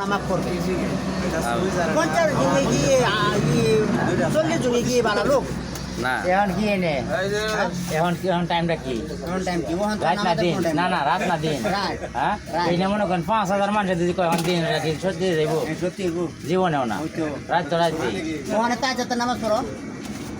মাফ করবে পঞ্চাশ জনে গিয়ে চল্লিশ জনে গিয়ে বাড়া লোক। না। এখন কি এনে? এখন কি এখন টাইমটা কি? কি? রাত না দিন। না না রাত না দিন। হ্যাঁ? মনে করেন পাঁচ হাজার মানুষের যদি কয় এখন দিন রাত সত্যি যাইব জীবনেও না। রাত তো রাত ওখানে তাই যাতে নামাজ পড়ো।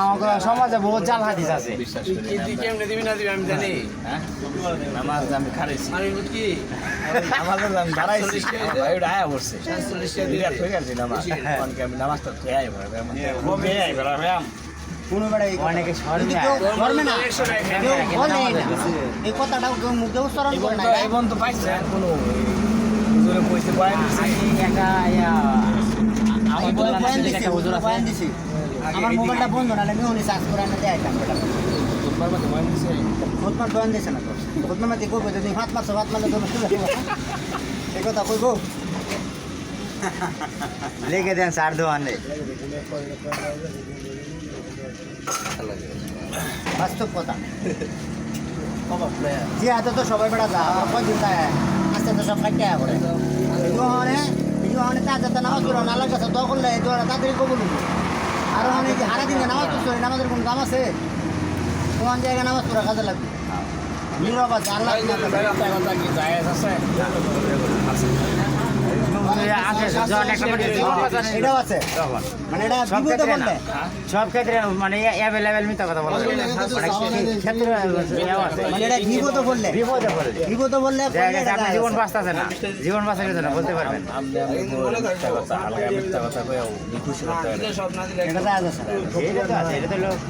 আমাদের সমাজে বহুত জাল হাদিস আছে। কিন্তু কেমনে দিবি না দিবি আমি জানি। হ্যাঁ? আমি খারাইছি আমি কি? আমি দাঁড়াইছি। ওটা আয়া আমি নামাজটা খেয়ে ভাই আমি কোনো বেড়া অনেকে শর্মে যদি কেউ আয়। ধর্মে না কেউ একশো না এই কথাটাও কেউ মুখে উচ্চারণ করে না বন্ধ এই পাইছে কোনো হুজুরে কইছে বয়ান দিছে? ইয়া। আমি আমার বয়ান দিছি একটা হুজুর আছে বয়ান দিছি। আমার মোবাইলটা বন্ধ না আমি উনি চার্জ করে এনে দেয় একটা বয়ান দিছে? না তো। কইবো যদি হাত মারছো হাত মারলে তো এই কথা কইবো? লিখে দেন সার দোয়ানে বাস্তব কথা। জি হাতে তো সবাই বেড়া যা দিন আস্তে আস্তে সব কাটতে করে ইউহনে ইউহনে তা যাতে নামাজ পড়ো আল্লাহর কাছে দোয়া করলে দোয়া তাড়াতাড়ি কবুল আর যে হারা দিনে নামাজ পড়ছো নামাজের কোনো আছে? ওখান জায়গায় নামাজ পড়া কাজে লাগবে। নীরব আছে আল্লাহ এটাও আছে। মানে এটা সব বিপদে ক্ষেত্রে সব ক্ষেত্রে মানে অ্যাভেলেবেল মিথ্যা কথা বলা। মানে। মানে এটা বিপদে বললে বিপদে পড়ে বিপদে বললে দেখা জীবন বাঁচতেছে না। জীবন বাঁচার জন্য বলতে পারবেন।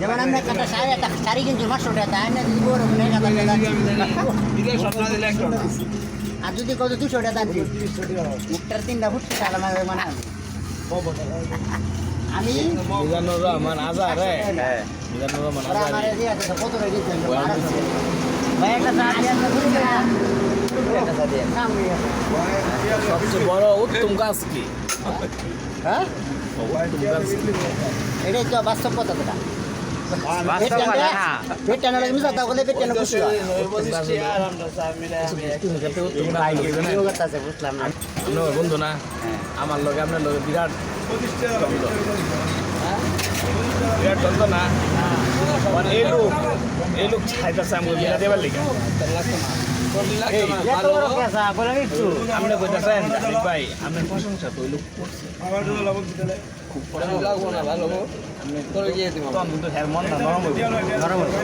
যেমন আমরা একটা শাড়ি একটা শাড়ি কিনছি টাকা তাই না। আর যদি কত দুশো টাকা দাম দিই? মুখটার তিনটা ফুটছে তাহলে আমার মানে আমি মিজানুর রহমান আজার রে হ্যাঁ। মিজানুর রহমান আজার কত টাকা ভাই একটা চা দিয়ে। সবচেয়ে বড় উত্তম কাজ কি? হ্যাঁ? এটাই তো বাস্তব কথা বন্ধু না আমার লগে আপনার লগে বিরাট বিরাট দ্বন্দ্ব না এই লোক এই লোক খাইতেছে আমাকে বিরা দেবার একটু। আপনি কইতেছেন ভাই আপনার প্রশংসা তো ওই লোক করছে। খুব প্রশংসা। তো আমি তো হ্যাঁ নরম হইব নরম হইছে।